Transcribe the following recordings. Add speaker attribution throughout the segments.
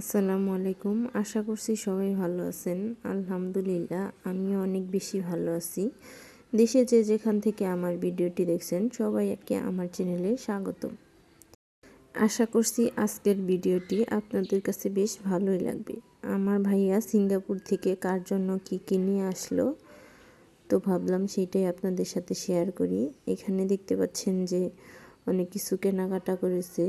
Speaker 1: আসসালামু আলাইকুম। আশা করছি সবাই ভালো আছেন। আলহামদুলিল্লাহ, আমিও অনেক বেশি ভালো আছি। দেশে যে যেখান থেকে আমার ভিডিওটি দেখছেন, সবাইকে আমার চ্যানেলে স্বাগত আশা করছি আজকের ভিডিওটি আপনাদের কাছে বেশ ভালোই লাগবে। আমার ভাইয়া সিঙ্গাপুর থেকে কার জন্য কি কি নিয়ে আসলো, তো ভাবলাম সেটাই আপনাদের সাথে শেয়ার করি। এখানে দেখতে পাচ্ছেন যে অনেক কিছু কেনাকাটা করেছে।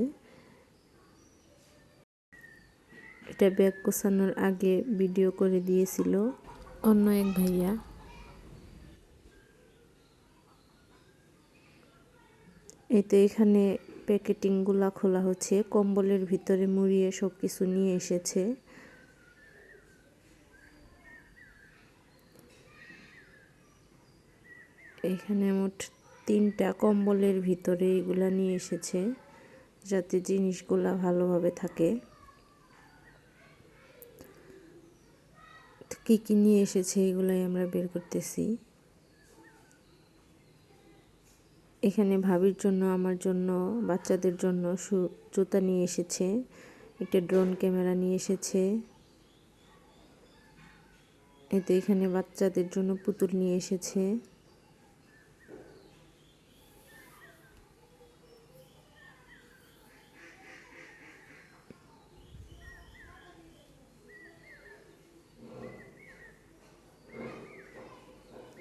Speaker 1: এটা ব্যাগ গোছানোর আগে ভিডিও করে দিয়েছিল অন্য এক ভাইয়া। এই তো এখানে প্যাকেটিংগুলা খোলা হচ্ছে, কম্বলের ভিতরে মুড়িয়ে সব কিছু নিয়ে এসেছে। এখানে মোট তিনটা কম্বলের ভিতরে এগুলা নিয়ে এসেছে, যাতে জিনিসগুলা ভালোভাবে থাকে। কী কী নিয়ে এসেছে এগুলাই আমরা বের করতেছি। এখানে ভাবির জন্য, আমার জন্য, বাচ্চাদের জন্য জুতা নিয়ে এসেছে, একটা ড্রোন ক্যামেরা নিয়ে এসেছে। এতে এখানে বাচ্চাদের জন্য পুতুল নিয়ে এসেছে।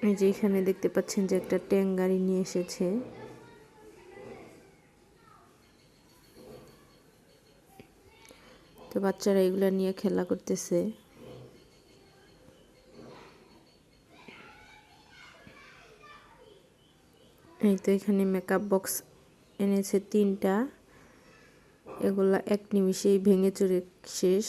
Speaker 1: এই যে এখানে দেখতে পাচ্ছেন যে একটা ট্যাঙ্ক গাড়ি নিয়ে এসেছে। তো বাচ্চারা এগুলা নিয়ে খেলা করতেছে। এই তো এখানে মেকআপ বক্স এনেছে তিনটা। এগুলা এক নিমিষেই ভেঙে চুরে শেষ।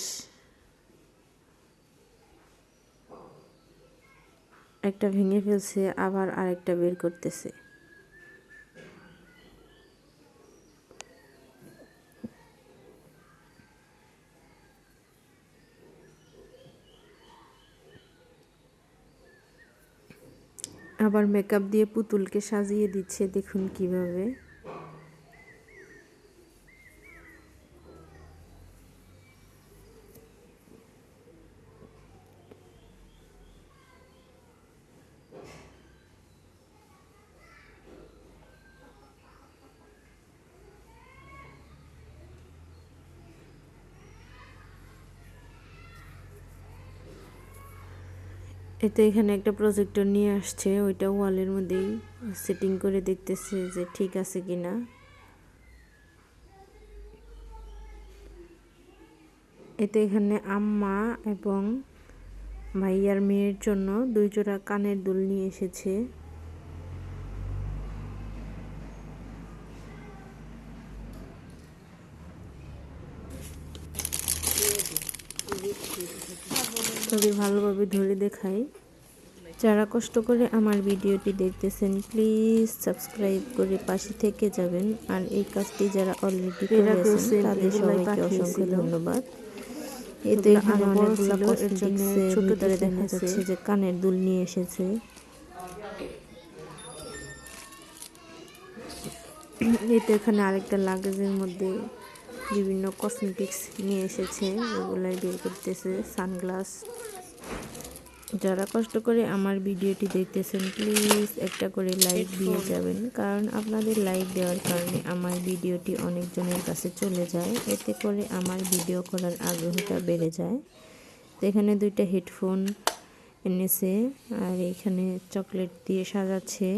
Speaker 1: একটা ভেঙে ফেলছে, আবার আরেকটা বের করতেছে। আবার মেকআপ দিয়ে পুতুলকে সাজিয়ে দিচ্ছে, দেখুন কীভাবে। এতে এখানে একটা প্রজেক্টর নিয়ে আসছে, ওইটা ওয়ালের মধ্যেই সেটিং করে দেখতেছে যে ঠিক আছে কিনা। এতে এখানে আম্মা এবং ভাইয়ার মেয়ের জন্য দুই জোড়া কানের দুল নিয়ে এসেছে। তবে ভালোভাবে ধরে দেখাই। যারা কষ্ট করে আমার ভিডিওটি দেখতেছেন প্লিজ সাবস্ক্রাইব করে পাশে থেকে যাবেন। আর এই কাজটি যারা অলরেডি করেছেন তাদের সবাইকে অসংখ্য ধন্যবাদ। এতে এখানে অনেকগুলো কসমেটিক্সের ভিতরে দেখা যাচ্ছে যে কানের দুল নিয়ে এসেছে। এতে এখানে আরেকটা লাগেজের মধ্যে বিভিন্ন কসমেটিক্স নিয়ে এসেছে এগুলাই বের করতেছে সানগ্লাস যারা কষ্ট করে আমার ভিডিওটি দেখতেছেন প্লিজ একটা করে লাইক দিয়ে যাবেন। কারণ আপনাদের লাইক দেওয়ার কারণে আমার ভিডিওটি অনেকজনের কাছে চলে যায়। এতে করে আমার ভিডিও করার আগ্রহটা বেড়ে যায়। তো এখানে দুইটা হেডফোন এনেছে আর এখানে চকলেট দিয়ে সাজাচ্ছে।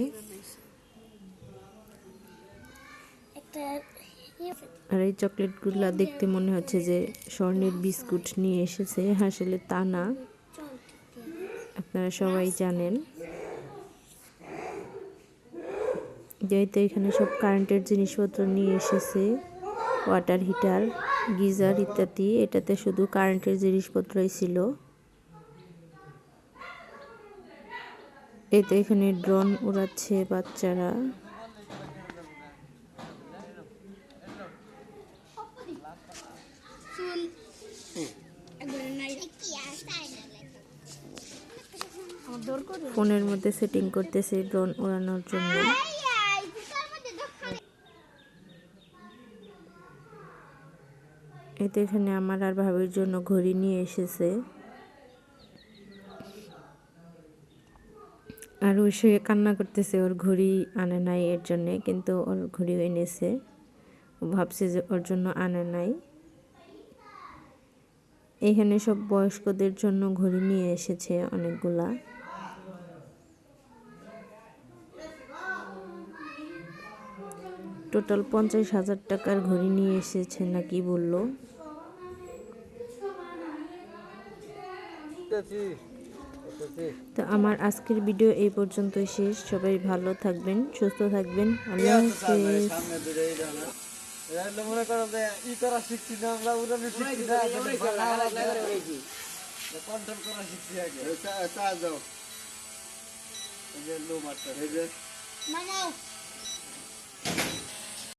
Speaker 1: আর এই চকলেটগুলো দেখতে মনে হচ্ছে যে স্বর্ণের বিস্কুট নিয়ে এসেছে। আসলে তা না। আপনারা সবাই জানেন। যেহেতু এখানে সব কারেন্টের জিনিসপত্র নিয়ে এসেছে। ওয়াটার হিটার গিজার ইত্যাদি। এটাতে শুধু কারেন্টের জিনিসপত্রই ছিল। এতে এখানে ড্রোন উড়াচ্ছে বাচ্চারা। ফোনের মধ্যে সেটিং করতেছে ড্রোন ওড়ানোর জন্য। এতে এখানে আমার আর ভাবির জন্য ঘড়ি নিয়ে এসেছে। আর ওই সে কান্না করতেছে, ওর ঘড়ি আনে নাই এর জন্যে, কিন্তু ওর ঘড়ি এনেছে। ভাবছে যে ওর জন্য আনে নাই। এখানে সব বয়স্কদের জন্য ঘড়ি নিয়ে এসেছে অনেকগুলা। টোটাল পঞ্চাশ হাজার টাকার ঘড়ি নিয়ে এসেছে নাকি বলল। তো আমার আজকের ভিডিও এই পর্যন্তই শেষ। সবাই ভালো থাকবেন, সুস্থ থাকবেন। আল্লাহ হাফেজ।
Speaker 2: হলো মনে করো যে ই করা শিখছি না আমরা উড়ানো শিখছি না কন্ট্রোল করা শিখছি আগে। চা যাও এই যে লো মারটা এই যে।
Speaker 3: নামাও